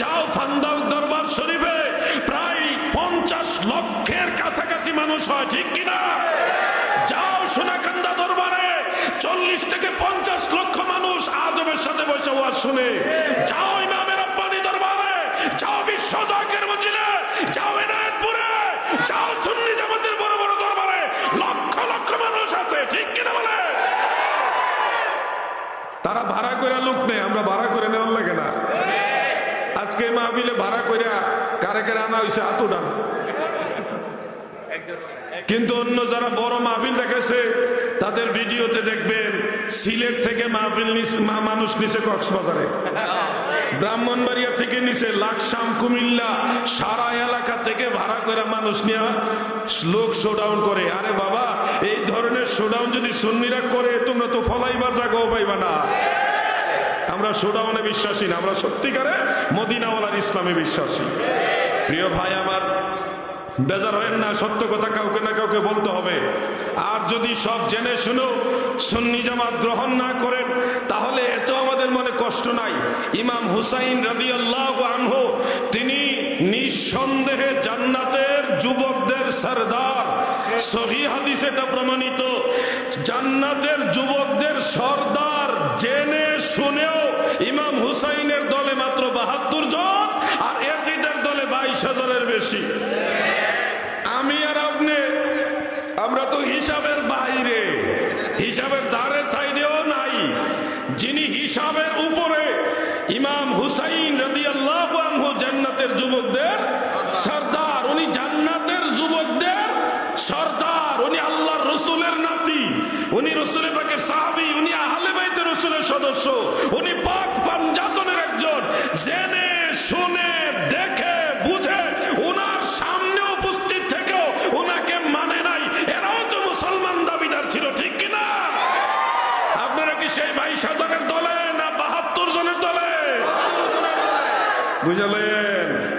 যাও ফান্দাউ দরবার দরবারে। চল্লিশ থেকে পঞ্চাশ লক্ষ মানুষ আদবের সাথে বসে ওয়াজ শুনে। যাও ইমামের আব্বানি দরবারে। যাও বিশ্ব জাকের মঞ্জিলে যাও এনায়তপুরে। যাও সুন্নি তারা ভাড়া করে লোক নেই আমরা ভাড়া করে নেওয়ার লাগে না। আজকে মাহবিলে ভাড়া করে কারে কারে আনা হয়েছে আতুডান কিন্তু অন্য যারা বড় মাহফিল দেখেছে তাদের ভিডিওতে দেখবেন, সিলেট থেকে মাহফিল নিছে- মা- মানুষ নিছে কক্সবাজারে। ব্রাহ্মণবাড়িয়া থেকে নিচে লাকসাম কুমিল্লা, সারা এলাকা থেকে ভাড়া করে মানুষ নিয়ে লোক শোডাউন করে। আরে বাবা, এই ধরনের শোডাউন যদি সুন্নিরা করে, তোমরা তো ফলাইবার জায়গাও পাইবা না। আমরা শোডাউনে বিশ্বাসী না, আমরা সত্যিকারে মদিনাওয়ালার ইসলামে বিশ্বাসী। প্রিয় ভাই আমার, বেজার হয় না, সত্য কথা কাউকে না কাউকে বলতে হবে। আর যদি সব জেনে শুনেও সুন্নি জামাত গ্রহণ না করেন, তাহলে এত আমাদের মনে কষ্ট নাই। ইমাম হুসাইন রাদি আল্লাহ তিনি নিঃসন্দেহে জান্নাতের যুবকদের সরদার। সহি হাদিস এটা প্রমাণিত, জান্নাতের যুবকদের সর্দার জেনে শুনেও ইমাম হুসাইনের দলে মাত্র বাহাত্তর জন আর এজিদের দলে বাইশ হাজারের বেশি। আমি আর আপনি, আমরা তো হিসাবের বাইরে, হিসাবের হিসাবের উপরে ইমাম হুসাইন রদি আল্লাহ জান্নাতের যুবকদের সর্দার, উনি জান্নাতের যুবকদের সর্দার, উনি আল্লাহর রসুলের নাতি, উনি রসুলের পাকের সাহাবি, উনি আহলে বাইতে রসুলের সদস্য, উনি পাক বুঝালেন?